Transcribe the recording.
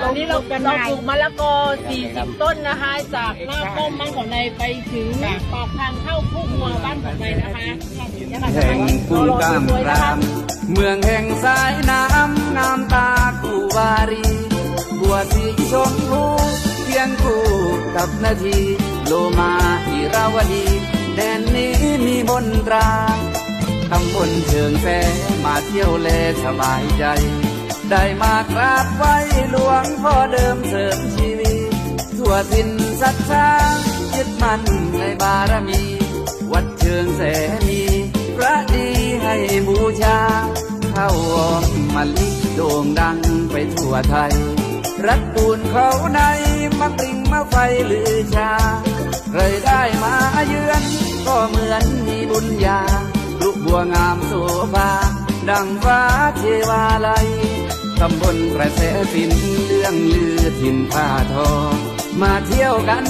ตรงนี้เราเราปลูกมะละกอ 40 ต้นนะคะ จากหน้าต้อมบ้านของนายไปถึงปอกทางเข้าคู่มัวบ้านของนายนะคะแห่งกุ้งกามราม เมืองแห่งสายน้ำน้ำตากูวารี บัวสีชมพูเพียงคู่กับนาที โลมาอิราวดี แดนนี้มีบนตรา ตำบลเชิงแสมาเที่ยวแลสบายใจ ได้มากราบไหว้หลวงพ่อเดิมเสริมชีวิต ทั่วทินศรัทธายึดมั่นในบารมี วัดเชิงแสมี พระดีให้บูชา เข้าออมมะลิโด่งดังไปทั่วไทย รัดปูนเขาในมะปริงมะไฟลือชา เคยได้มาเยือนก็เหมือน บัวงามโสภาดังฟ้าเทวาลัยตำบลกระแสสินเรื่องลือถิ่นผ้าทอง มาเที่ยวกัน